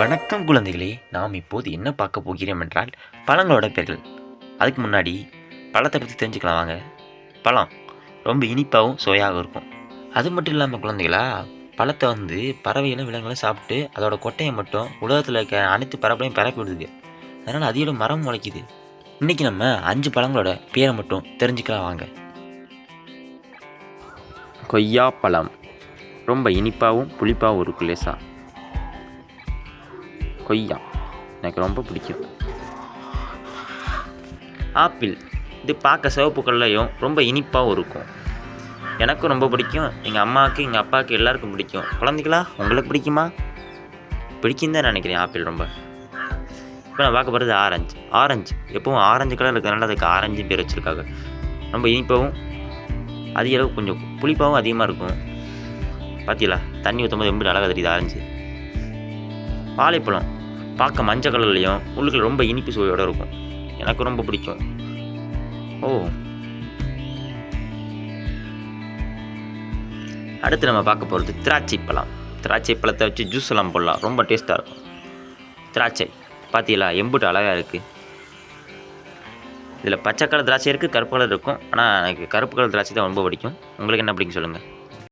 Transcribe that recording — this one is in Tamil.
வணக்கம் குழந்தைகளே நாம் இப்போது என்ன பார்க்க போகிறோம் என்றால் பழங்களோட பெயர்கள் அதுக்கு முன்னாடி பழத்தை பற்றி தெரிஞ்சுக்கலாம் வாங்க. பழம் ரொம்ப இனிப்பாகவும் சுவையாகவும் இருக்கும். அது மட்டும் இல்லாமல் குழந்தைகளா பழத்தை வந்து பறவைகளும் விலங்குகளும் சாப்பிட்டு அதோட கொட்டையை மட்டும் உலகத்தில் இருக்க அனைத்து பறவைகளையும் பரப்பி விடுது. அதனால் அதியோட மரம் முளைக்குது. இன்றைக்கி நம்ம அஞ்சு பழங்களோட பேரை மட்டும் தெரிஞ்சுக்கலாம் வாங்க. கொய்யா பழம் ரொம்ப இனிப்பாகவும் புளிப்பாகவும் இருக்கும் லேசாக கொய்யா. எனக்கு ரொம்ப பிடிக்கும். ஆப்பிள். இது பார்க்க சிவப்பு கல்லையும் ரொம்ப இனிப்பாகவும் இருக்கும். எனக்கும் ரொம்ப பிடிக்கும். எங்கள் அம்மாவுக்கு எங்கள் அப்பாவுக்கு எல்லாருக்கும் பிடிக்கும். குழந்தைகளா உங்களுக்கு பிடிக்குமா? பிடிக்கும் தான் நினைக்கிறேன் ஆப்பிள் ரொம்ப. இப்போ நான் பார்க்க போகிறது ஆரஞ்சு. ஆரஞ்சு. எப்பவும் ஆரஞ்சு கலர் இருக்கிறதுனால அதுக்கு ஆரஞ்சு பேர் வச்சுருக்காங்க. ரொம்ப இனிப்பாகவும் அதிக அளவு கொஞ்சம் புளிப்பாகவும் அதிகமாக இருக்கும். பார்த்தீங்களா தண்ணி ஊற்றும் போது எப்படி அழகாக தெரியுது ஆரஞ்சு. வாழைப்பழம். பார்க்க மஞ்சள் கலர்லேயும் உள்ளுக்குள்ள ரொம்ப இனிப்பு சுவையோடு இருக்கும். எனக்கு ரொம்ப பிடிக்கும். ஓ. அடுத்து நம்ம பார்க்க போகிறது திராட்சை பழம். திராட்சை பழத்தை வச்சு ஜூஸ் எல்லாம் போடலாம். ரொம்ப டேஸ்ட்டாக இருக்கும். திராட்சை பார்த்தீங்களா எம்புட்டு அழகாக இருக்குது இதில் பச்சை கலர் திராட்சை இருக்குது கருப்பு கலர் இருக்கும். ஆனால் எனக்கு கருப்பு கலர் திராட்சை தான் ரொம்ப பிடிக்கும். உங்களுக்கு என்ன பிடிக்கும் சொல்லுங்கள்